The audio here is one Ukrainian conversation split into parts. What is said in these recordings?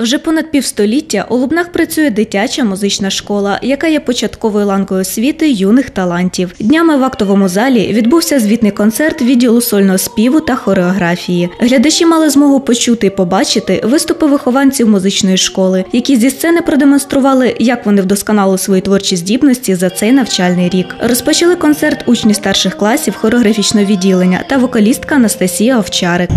Вже понад півстоліття у Лубнах працює дитяча музична школа, яка є початковою ланкою освіти юних талантів. Днями в актовому залі відбувся звітний концерт відділу сольного співу та хореографії. Глядачі мали змогу почути і побачити виступи вихованців музичної школи, які зі сцени продемонстрували, як вони вдосконали свої творчі здібності за цей навчальний рік. Розпочали концерт учні старших класів хореографічного відділення та вокалістка Анастасія Овчарик.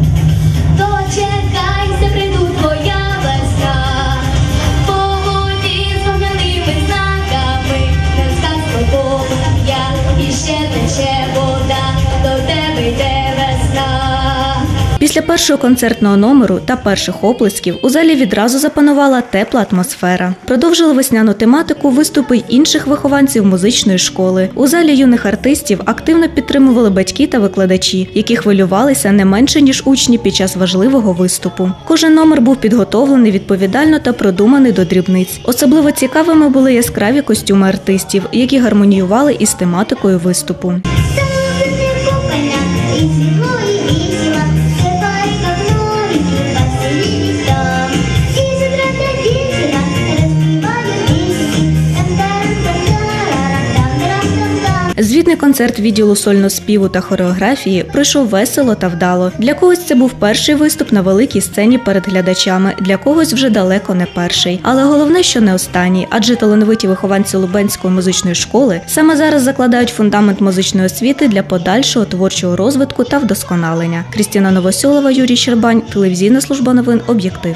Після першого концертного номеру та перших оплесків у залі відразу запанувала тепла атмосфера. Продовжили весняну тематику виступи й інших вихованців музичної школи. У залі юних артистів активно підтримували батьки та викладачі, які хвилювалися не менше ніж учні під час важливого виступу. Кожен номер був підготовлений відповідально та продуманий до дрібниць. Особливо цікавими були яскраві костюми артистів, які гармоніювали із тематикою виступу. Там-тарам-там-тарам-там-тарам-там-там. Концерт відділу сольного співу та хореографії пройшов весело та вдало. Для когось це був перший виступ на великій сцені перед глядачами, для когось вже далеко не перший. Але головне, що не останній, адже талановиті вихованці Лубенської музичної школи саме зараз закладають фундамент музичної освіти для подальшого творчого розвитку та вдосконалення. Крістіна Новосьолова, Юрій Щербань, телевізійна служба новин Об'єктив.